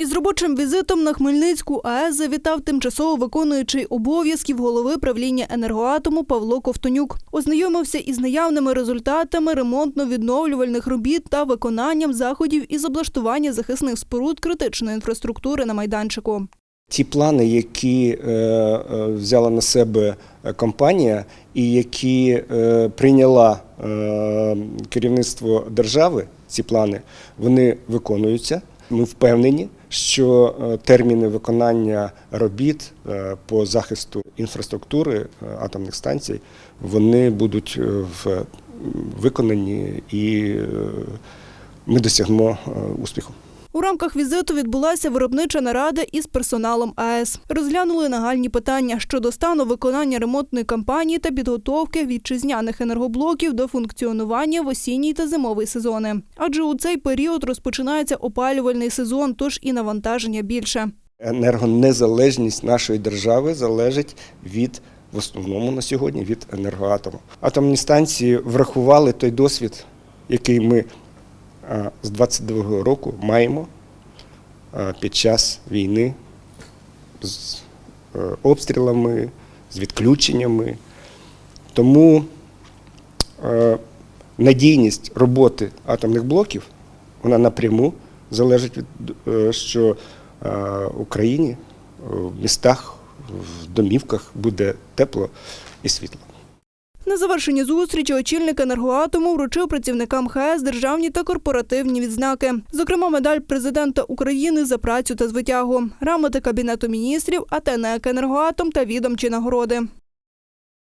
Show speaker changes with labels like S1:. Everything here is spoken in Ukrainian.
S1: Із робочим візитом на Хмельницьку АЕС завітав тимчасово виконуючий обов'язків голови правління енергоатому Павло Ковтонюк. Ознайомився із наявними результатами ремонтно-відновлювальних робіт та виконанням заходів із облаштування захисних споруд критичної інфраструктури на майданчику.
S2: Ті плани, які е, е, взяла на себе е, компанія і які прийняла керівництво держави, ці плани, вони виконуються. Ми впевнені, що е, терміни виконання робіт е, по захисту інфраструктури е, атомних станцій вони будуть виконані і ми досягнемо успіху.
S1: У рамках візиту відбулася виробнича нарада із персоналом АЕС. Розглянули нагальні питання щодо стану виконання ремонтної кампанії та підготовки вітчизняних енергоблоків до функціонування в осінній та зимовий сезони. Адже у цей період розпочинається опалювальний сезон, тож і навантаження більше.
S2: Енергонезалежність нашої держави залежить від в основному на сьогодні від енергоатому. Атомні станції врахували той досвід, який ми з 22-го року маємо під час війни з е, обстрілами, з відключеннями. Тому е, надійність роботи атомних блоків вона напряму залежить від е, що е, Україні в містах, в домівках буде тепло і світло.
S1: На завершенні зустрічі очільник енергоатому вручив працівникам ХС державні та корпоративні відзнаки. Зокрема, медаль президента України за працю та звитягу, грамоти Кабінету міністрів, АТНЕК Енергоатом та відомчі нагороди.